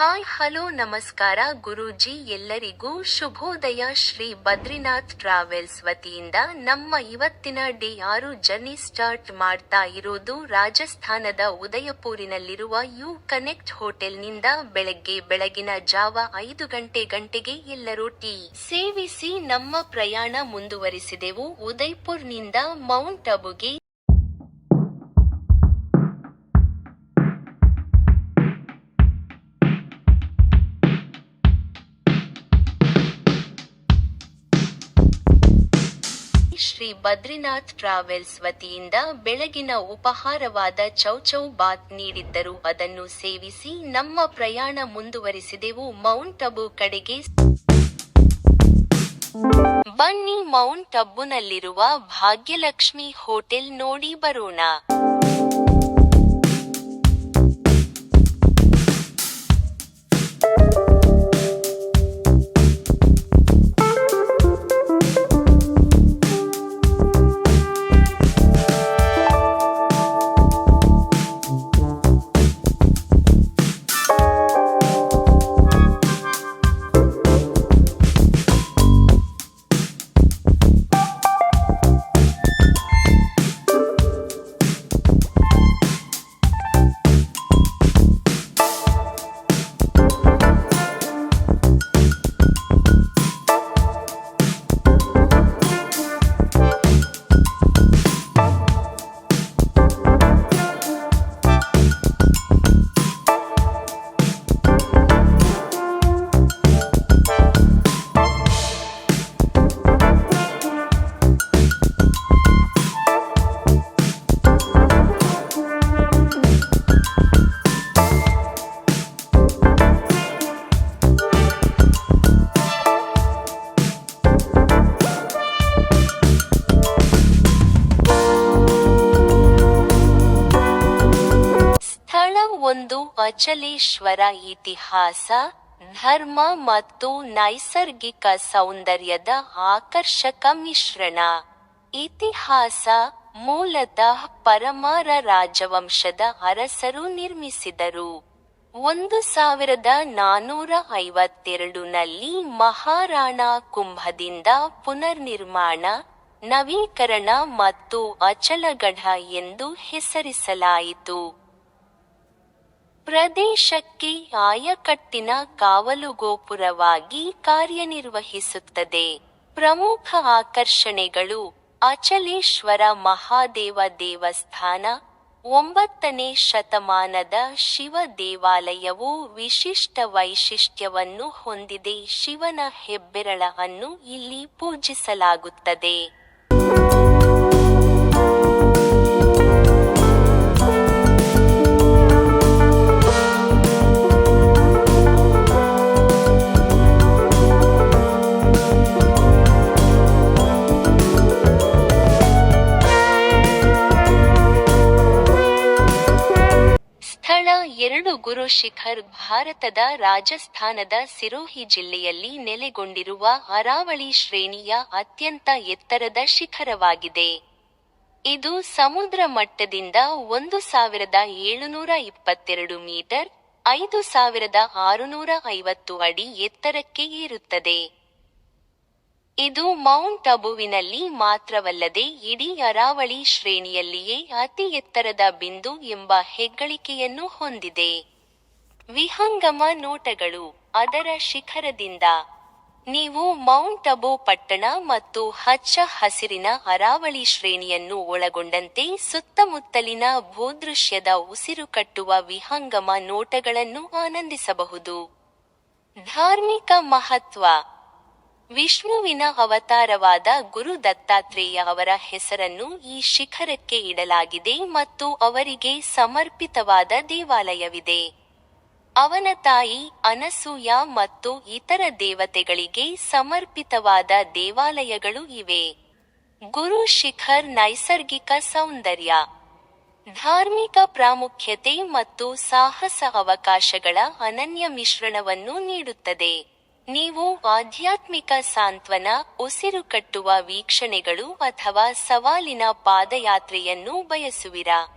Hi, hello, ನಮಸ್ಕಾರ. ಗುರೂಜಿ, ಎಲ್ಲರಿಗೂ ಶುಭೋದಯ. ಶ್ರೀ ಬದ್ರಿನಾಥ್ ಟ್ರಾವೆಲ್ಸ್ ವತಿಯಿಂದ ನಮ್ಮ ಇವತ್ತಿನ ಡೇ ಆರು ಜರ್ನಿ ಸ್ಟಾರ್ಟ್ ಮಾಡ್ತಾ ಇರೋದು ರಾಜಸ್ಥಾನದ ಉದಯಪುರಿನಲ್ಲಿರುವ ಯು ಕನೆಕ್ಟ್ ಹೋಟೆಲ್ನಿಂದ ಬೆಳಗ್ಗೆ ಬೆಳಗಿನ ಜಾವ ಐದು ಗಂಟೆ ಗಂಟೆಗೆ ಎಲ್ಲರೂ ಟೀ ಸೇವಿಸಿ ನಮ್ಮ ಪ್ರಯಾಣ ಮುಂದುವರಿಸಿದೆವು. ಉದಯ್ಪುರ್ನಿಂದ ಮೌಂಟ್ ಅಬುಗೆ ಶ್ರೀ ಬದ್ರಿನಾಥ್ ಟ್ರಾವೆಲ್ಸ್ ವತಿಯಿಂದ ಬೆಳಗಿನ ಉಪಹಾರವಾದ ಚೌಚೌ ಬಾತ್ ನೀಡಿದ್ದರು. ಅದನ್ನು ಸೇವಿಸಿ ನಮ್ಮ ಪ್ರಯಾಣ ಮುಂದುವರಿಸಿದೆವು. ಮೌಂಟ್ ಅಬು ಕಡೆಗೆ ಬನ್ನಿ ಮೌಂಟ್ ಅಬ್ಬುನಲ್ಲಿರುವ ಭಾಗ್ಯಲಕ್ಷ್ಮಿ ಹೋಟೆಲ್ ನೋಡಿ ಬರೋಣ. ಒಂದು ಅಚಲೇಶ್ವರ ಇತಿಹಾಸ, ಧರ್ಮ ಮತ್ತು ನೈಸರ್ಗಿಕ ಸೌಂದರ್ಯದ ಆಕರ್ಷಕ ಮಿಶ್ರಣ. ಇತಿಹಾಸ ಮೂಲತಃ ಪರಮಾರ ರಾಜವಂಶದ ಅರಸರು ನಿರ್ಮಿಸಿದರು. ಒಂದು ಸಾವಿರದ ನಾನೂರ ಐವತ್ತೆರಡು ನಲ್ಲಿ ಮಹಾರಾಣಾ ಕುಂಭದಿಂದ ಪುನರ್ನಿರ್ಮಾಣ, ನವೀಕರಣ ಮತ್ತು ಅಚಲಗಢ ಎಂದು ಹೆಸರಿಸಲಾಯಿತು. ಪ್ರದೇಶಕ್ಕೆ ಆಯಕಟ್ಟಿನ ಕಾವಲುಗೋಪುರವಾಗಿ ಕಾರ್ಯನಿರ್ವಹಿಸುತ್ತದೆ. ಪ್ರಮುಖ ಆಕರ್ಷಣೆಗಳು ಅಚಲೇಶ್ವರ ಮಹಾದೇವ ದೇವಸ್ಥಾನ, ಒಂಬತ್ತನೇ ಶತಮಾನದ ಶಿವ ದೇವಾಲಯವು ವಿಶಿಷ್ಟ ವೈಶಿಷ್ಟ್ಯವನ್ನು ಹೊಂದಿದೆ. ಶಿವನ ಹೆಬ್ಬೆರಳವನ್ನು ಇಲ್ಲಿ ಪೂಜಿಸಲಾಗುತ್ತದೆ. ಎರಡು ಗುರು ಶಿಖರ್ ಭಾರತದ ರಾಜಸ್ಥಾನದ ಸಿರೋಹಿ ಜಿಲ್ಲೆಯಲ್ಲಿ ನೆಲೆಗೊಂಡಿರುವ ಅರಾವಳಿ ಶ್ರೇಣಿಯ ಅತ್ಯಂತ ಎತ್ತರದ ಶಿಖರವಾಗಿದೆ. ಇದು ಸಮುದ್ರ ಮಟ್ಟದಿಂದ ಒಂದು ಸಾವಿರದ ಏಳುನೂರ ಇಪ್ಪತ್ತೆರಡು ಮೀಟರ್, ಐದು ಸಾವಿರದ ಆರುನೂರ ಐವತ್ತು ಅಡಿ ಎತ್ತರಕ್ಕೆ ಏರುತ್ತದೆ. ಇದು ಮೌಂಟ್ ಅಬುವಿನಲ್ಲಿ ಮಾತ್ರವಲ್ಲದೆ ಇಡೀ ಅರಾವಳಿ ಶ್ರೇಣಿಯಲ್ಲಿಯೇ ಅತಿ ಎತ್ತರದ ಬಿಂದು ಎಂಬ ಹೆಗ್ಗಳಿಕೆಯನ್ನು ಹೊಂದಿದೆ. ವಿಹಂಗಮ ನೋಟಗಳು ಅದರ ಶಿಖರದಿಂದ. ನೀವು ಮೌಂಟ್ ಅಬು ಪಟ್ಟಣ ಮತ್ತು ಹಚ್ಚ ಹಸಿರಿನ ಅರಾವಳಿ ಶ್ರೇಣಿಯನ್ನು ಒಳಗೊಂಡಂತೆ ಸುತ್ತಮುತ್ತಲಿನ ಭೂದೃಶ್ಯದ ಉಸಿರು ಕಟ್ಟುವ ವಿಹಂಗಮ ನೋಟಗಳನ್ನು ಆನಂದಿಸಬಹುದು. ಧಾರ್ಮಿಕ ಮಹತ್ವ ವಿಷ್ಣುವಿನ ಅವತಾರವಾದ ಗುರು ದತ್ತಾತ್ರೇಯ ಅವರ ಹೆಸರನ್ನು ಈ ಶಿಖರಕ್ಕೆ ಇಡಲಾಗಿದೆ ಮತ್ತು ಅವರಿಗೆ ಸಮರ್ಪಿತವಾದ ದೇವಾಲಯವಿದೆ. ಅವನ ತಾಯಿ ಅನಸೂಯ ಮತ್ತು ಇತರ ದೇವತೆಗಳಿಗೆ ಸಮರ್ಪಿತವಾದ ದೇವಾಲಯಗಳು ಇವೆ. ಗುರು ಶಿಖರ್ ನೈಸರ್ಗಿಕ ಸೌಂದರ್ಯ, ಧಾರ್ಮಿಕ ಪ್ರಾಮುಖ್ಯತೆ ಮತ್ತು ಸಾಹಸ ಅವಕಾಶಗಳ ಅನನ್ಯ ಮಿಶ್ರಣವನ್ನು ನೀಡುತ್ತದೆ. ನೀವು ಆಧ್ಯಾತ್ಮಿಕ ಸಾಂತ್ವನ, ಉಸಿರು ಕಟ್ಟುವ ವೀಕ್ಷಣೆಗಳು ಅಥವಾ ಸವಾಲಿನ ಪಾದಯಾತ್ರೆಯನ್ನು ಬಯಸುವಿರಾ?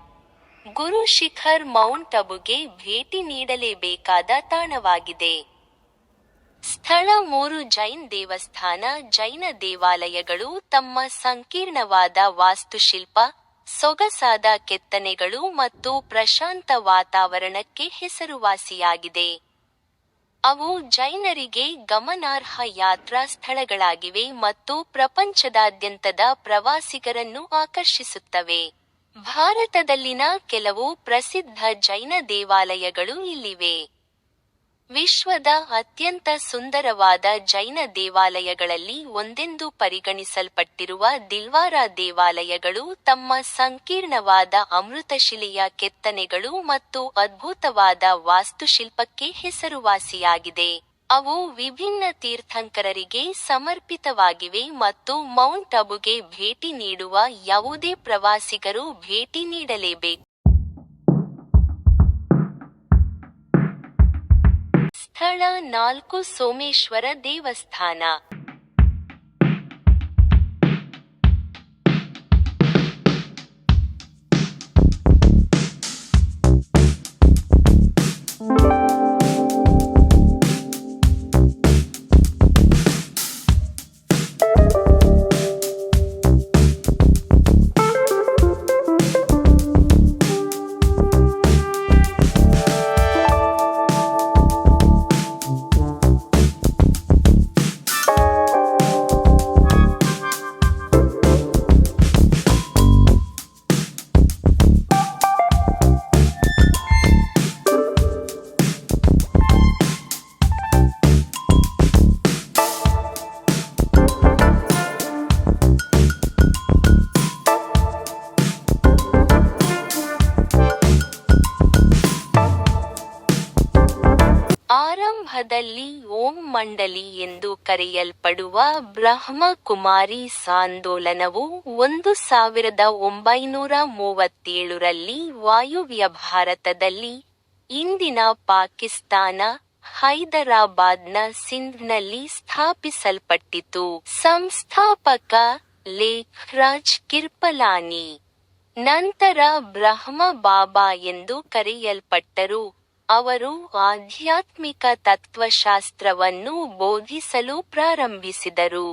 ಗುರು ಶಿಖರ್ ಮೌಂಟ್ ಅಬುಗೆ ಭೇಟಿ ನೀಡಲೇಬೇಕಾದ ತಾಣವಾಗಿದೆ. ಸ್ಥಳ ಮೂರು ಜೈನ್ ದೇವಸ್ಥಾನ, ಜೈನ ದೇವಾಲಯಗಳು, ತಮ್ಮ ಸಂಕೀರ್ಣವಾದ ವಾಸ್ತುಶಿಲ್ಪ, ಸೊಗಸಾದ ಕೆತ್ತನೆಗಳು ಮತ್ತು ಪ್ರಶಾಂತ ವಾತಾವರಣಕ್ಕೆ ಹೆಸರುವಾಸಿಯಾಗಿದೆ. ಅವು ಜೈನರಿಗೆ ಗಮನಾರ್ಹ ಯಾತ್ರಾ ಸ್ಥಳಗಳಾಗಿವೆ ಮತ್ತು ಪ್ರಪಂಚದಾದ್ಯಂತದ ಪ್ರವಾಸಿಗರನ್ನು ಆಕರ್ಷಿಸುತ್ತವೆ. ಭಾರತದಲ್ಲಿನ ಕೆಲವು ಪ್ರಸಿದ್ಧ ಜೈನ ದೇವಾಲಯಗಳು ಇಲ್ಲಿವೆ. ವಿಶ್ವದ ಅತ್ಯಂತ ಸುಂದರವಾದ ಜೈನ ದೇವಾಲಯಗಳಲ್ಲಿ ಒಂದೆಂದು ಪರಿಗಣಿಸಲ್ಪಟ್ಟಿರುವ ದಿಲ್ವಾರ ದೇವಾಲಯಗಳು ತಮ್ಮ ಸಂಕೀರ್ಣವಾದ ಅಮೃತಶಿಲೆಯ ಕೆತ್ತನೆಗಳು ಮತ್ತು ಅದ್ಭುತವಾದ ವಾಸ್ತುಶಿಲ್ಪಕ್ಕೆ ಹೆಸರುವಾಸಿಯಾಗಿದೆ. ಅವು ವಿಭಿನ್ನ ತೀರ್ಥಂಕರರಿಗೆ ಸಮರ್ಪಿತವಾಗಿವೆ ಮತ್ತು ಮೌಂಟ್ ಅಬುಗೆ ಭೇಟಿ ನೀಡುವ ಯಾವುದೇ ಪ್ರವಾಸಿಗರು ಭೇಟಿ ನೀಡಲೇಬೇಕು. ಸ್ಥಳ ನಾಲ್ಕು ಸೋಮೇಶ್ವರ ದೇವಸ್ಥಾನ. ಮಂಡಲಿ ಎಂದು ಕರೆಯಲ್ಪಡುವ ಬ್ರಹ್ಮ ಕುಮಾರಿ ಸಾಂದೋಲನವು ಒಂದು ಸಾವಿರದ ಒಂಬೈನೂರ ಮೂವತ್ತೇಳರಲ್ಲಿ ವಾಯುವ್ಯ ಭಾರತದಲ್ಲಿ ಇಂದಿನ ಪಾಕಿಸ್ತಾನ ಹೈದರಾಬಾದ್ನ ಸಿಂಧ್ನಲ್ಲಿ ಸ್ಥಾಪಿಸಲ್ಪಟ್ಟಿತು. ಸಂಸ್ಥಾಪಕ ಲೇಖ್ ರಾಜ್ ಕಿರ್ಪಲಾನಿ. ನಂತರ ಬ್ರಹ್ಮ ಬಾಬಾ ಎಂದು ಕರೆಯಲ್ಪಟ್ಟರು. ಅವರು ಆಧ್ಯಾತ್ಮಿಕ ತತ್ವಶಾಸ್ತ್ರವನ್ನು ಬೋಧಿಸಲು ಪ್ರಾರಂಭಿಸಿದರು.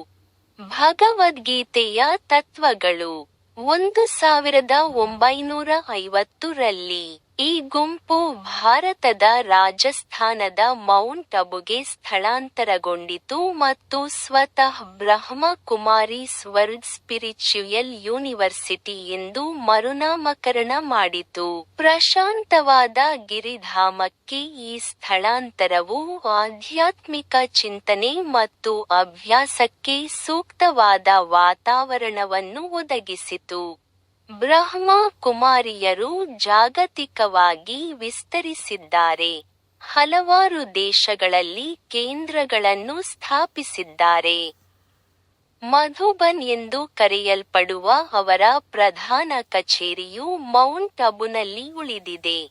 ಭಗವದ್ಗೀತೆಯ ತತ್ವಗಳು ಒಂದು ಸಾವಿರದ ಒಂಬೈನೂರ ಐವತ್ತರಲ್ಲಿ ಈ ಗುಂಪು ಭಾರತದ ರಾಜಸ್ಥಾನದ ಮೌಂಟ್ ಅಬುಗೆ ಸ್ಥಳಾಂತರಗೊಂಡಿತು ಮತ್ತು ಸ್ವತಃ Brahma Kumari world spiritual university ಎಂದು ಮರುನಾಮಕರಣ ಮಾಡಿತು. ಪ್ರಶಾಂತವಾದ ಗಿರಿಧಾಮಕ್ಕೆ ಈ ಸ್ಥಳಾಂತರವು ಆಧ್ಯಾತ್ಮಿಕ ಚಿಂತನೆ ಮತ್ತು ಅಭ್ಯಾಸಕ್ಕೆ ಸೂಕ್ತವಾದ ವಾತಾವರಣವನ್ನು ಒದಗಿಸಿತು. ಬ್ರಹ್ಮ ಕುಮಾರಿಯರು ಜಾಗತಿಕವಾಗಿ ವಿಸ್ತರಿಸಿದ್ದಾರೆ. ಹಲವಾರು ದೇಶಗಳಲ್ಲಿ ಕೇಂದ್ರಗಳನ್ನು ಸ್ಥಾಪಿಸಿದ್ದಾರೆ. ಮಧುಬನ್ ಎಂದು ಕರೆಯಲ್ಪಡುವ ಅವರ ಪ್ರಧಾನ ಕಚೇರಿಯು ಮೌಂಟ್ ಅಬುನಲ್ಲಿ ಉಳಿದಿದೆ.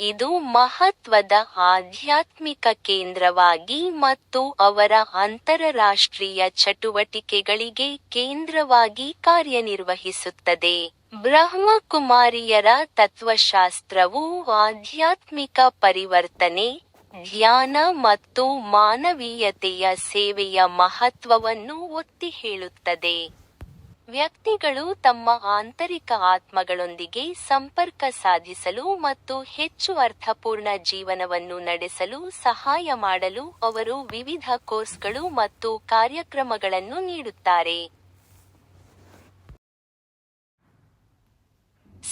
ಇದು ಮಹತ್ವದ ಆಧ್ಯಾತ್ಮಿಕ ಕೇಂದ್ರವಾಗಿ ಮತ್ತು ಅವರ ಅಂತರರಾಷ್ಟ್ರೀಯ ಚಟುವಟಿಕೆಗಳಿಗೆ ಕೇಂದ್ರವಾಗಿ ಕಾರ್ಯನಿರ್ವಹಿಸುತ್ತದೆ. ಬ್ರಹ್ಮಕುಮಾರಿಯರ ತತ್ವಶಾಸ್ತ್ರವು ಆಧ್ಯಾತ್ಮಿಕ ಪರಿವರ್ತನೆ, ಧ್ಯಾನ ಮತ್ತು ಮಾನವೀಯತೆಯ ಸೇವೆಯ ಮಹತ್ವವನ್ನು ಒತ್ತಿ ಹೇಳುತ್ತದೆ. ವ್ಯಕ್ತಿಗಳು ತಮ್ಮ ಆಂತರಿಕ ಆತ್ಮಗಳೊಂದಿಗೆ ಸಂಪರ್ಕ ಸಾಧಿಸಲು ಮತ್ತು ಹೆಚ್ಚು ಅರ್ಥಪೂರ್ಣ ಜೀವನವನ್ನು ನಡೆಸಲು ಸಹಾಯ ಮಾಡಲು ಅವರು ವಿವಿಧ ಕೋರ್ಸ್ಗಳು ಮತ್ತು ಕಾರ್ಯಕ್ರಮಗಳನ್ನು ನೀಡುತ್ತಾರೆ.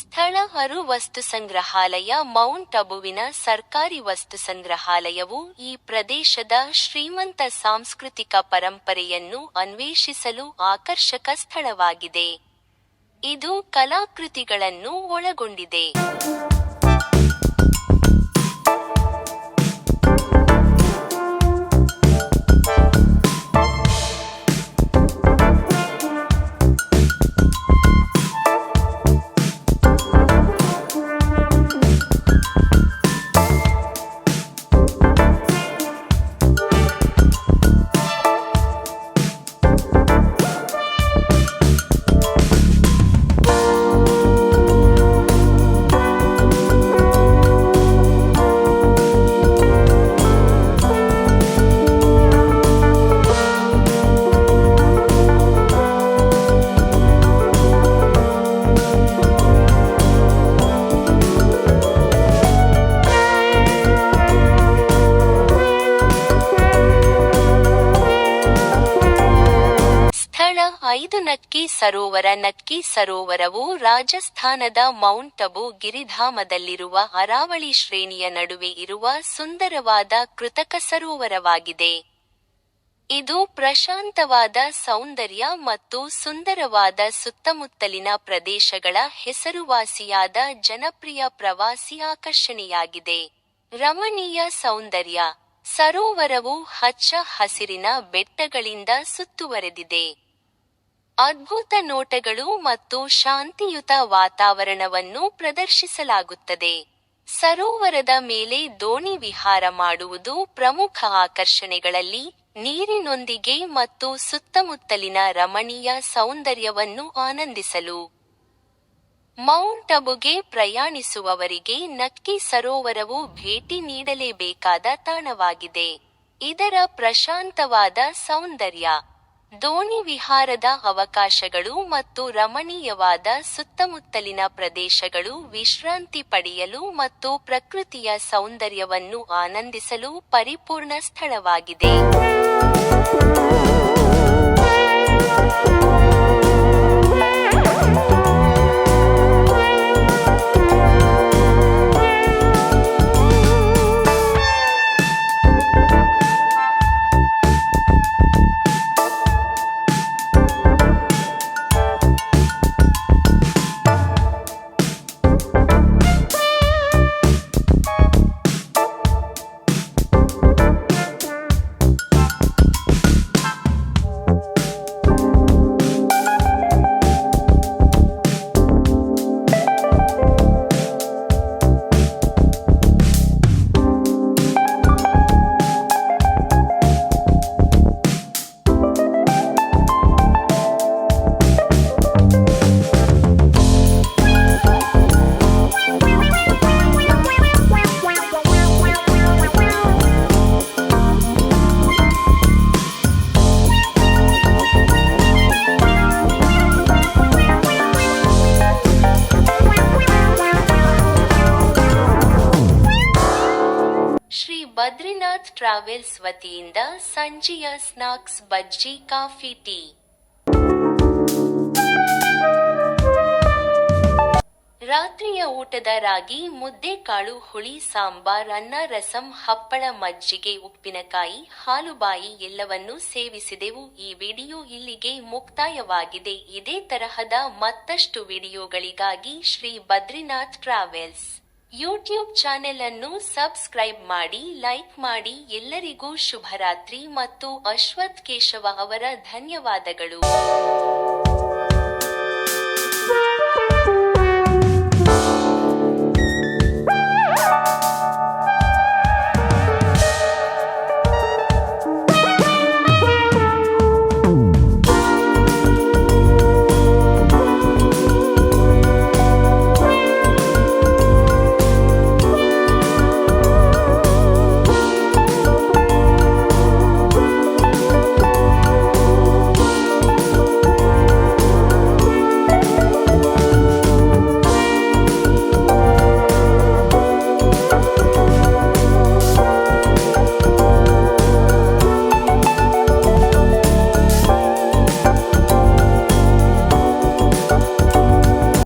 ಸ್ಥಳ ವಸ್ತು ಸಂಗ್ರಹಾಲಯ, ಮೌಂಟ್ ಅಬುವಿನ ಸರ್ಕಾರಿ ವಸ್ತು ಸಂಗ್ರಹಾಲಯವು ಈ ಪ್ರದೇಶದ ಶ್ರೀಮಂತ ಸಾಂಸ್ಕೃತಿಕ ಪರಂಪರೆಯನ್ನು ಅನ್ವೇಷಿಸಲು ಆಕರ್ಷಕ ಸ್ಥಳವಾಗಿದೆ. ಇದು ಕಲಾಕೃತಿಗಳನ್ನು ಒಳಗೊಂಡಿದೆ. ಐದು ನಕ್ಕಿ ಸರೋವರ ನಕ್ಕಿ ಸರೋವರವು ರಾಜಸ್ಥಾನದ ಮೌಂಟ್ ಅಬು ಗಿರಿಧಾಮದಲ್ಲಿರುವ ಅರಾವಳಿ ಶ್ರೇಣಿಯ ನಡುವೆ ಇರುವ ಸುಂದರವಾದ ಕೃತಕ ಸರೋವರವಾಗಿದೆ. ಇದು ಪ್ರಶಾಂತವಾದ ಸೌಂದರ್ಯ ಮತ್ತು ಸುಂದರವಾದ ಸುತ್ತಮುತ್ತಲಿನ ಪ್ರದೇಶಗಳ ಹೆಸರುವಾಸಿಯಾದ ಜನಪ್ರಿಯ ಪ್ರವಾಸಿ ಆಕರ್ಷಣೆಯಾಗಿದೆ. ರಮಣೀಯ ಸೌಂದರ್ಯ. ಸರೋವರವು ಹಚ್ಚ ಹಸಿರಿನ ಬೆಟ್ಟಗಳಿಂದ ಸುತ್ತುವರೆದಿದೆ. ಅದ್ಭುತ ನೋಟಗಳು ಮತ್ತು ಶಾಂತಿಯುತ ವಾತಾವರಣವನ್ನು ಪ್ರದರ್ಶಿಸಲಾಗುತ್ತದೆ. ಸರೋವರದ ಮೇಲೆ ದೋಣಿ ವಿಹಾರ ಮಾಡುವುದು ಪ್ರಮುಖ ಆಕರ್ಷಣೆಗಳಲ್ಲಿ ನೀರಿನೊಂದಿಗೆ ಮತ್ತು ಸುತ್ತಮುತ್ತಲಿನ ರಮಣೀಯ ಸೌಂದರ್ಯವನ್ನು ಆನಂದಿಸಲು. ಮೌಂಟ್ ಅಬುಗೆ ಪ್ರಯಾಣಿಸುವವರಿಗೆ ನಕ್ಕಿ ಸರೋವರವು ಭೇಟಿ ನೀಡಲೇಬೇಕಾದ ತಾಣವಾಗಿದೆ. ಇದರ ಪ್ರಶಾಂತವಾದ ಸೌಂದರ್ಯ. ದೋಣಿ ವಿಹಾರದ ಅವಕಾಶಗಳು ಮತ್ತು ರಮಣೀಯವಾದ ಸುತ್ತಮುತ್ತಲಿನ ಪ್ರದೇಶಗಳು ವಿಶ್ರಾಂತಿ ಪಡೆಯಲು ಮತ್ತು ಪ್ರಕೃತಿಯ ಸೌಂದರ್ಯವನ್ನು ಆನಂದಿಸಲು ಪರಿಪೂರ್ಣ ಸ್ಥಳವಾಗಿದೆ. ಟ್ರಾವೆಲ್ಸ್ ವತಿಯಿಂದ ಸಂಜೆಯ ಸ್ನಾಕ್ಸ್ ಬಜ್ಜಿ ಕಾಫಿ ಟೀ ರಾತ್ರಿಯ ಊಟದ ರಾಗಿ ಮುದ್ದೆ ಕಾಳು ಹುಳಿ, ಸಾಂಬಾರ್, ಅನ್ನ, ರಸಂ, ಹಪ್ಪಳ, ಮಜ್ಜಿಗೆ, ಉಪ್ಪಿನಕಾಯಿ, ಹಾಲುಬಾಯಿ ಎಲ್ಲವನ್ನೂ ಸೇವಿಸಿದೆವು. ಈ ವಿಡಿಯೋ ಇಲ್ಲಿಗೆ ಮುಕ್ತಾಯವಾಗಿದೆ. ಇದೇ ತರಹದ ಮತ್ತಷ್ಟು ವಿಡಿಯೋಗಳಿಗಾಗಿ Shri Badrinath travels. YouTube channel ಅನ್ನು ಸಬ್ಸ್ಕ್ರೈಬ್ ಮಾಡಿ ಲೈಕ್ ಮಾಡಿ. ಎಲ್ಲರಿಗೂ ಶುಭರಾತ್ರಿ ಮತ್ತು ಅಶ್ವಥ್ ಕೇಶವ ಅವರ ಧನ್ಯವಾದಗಳು.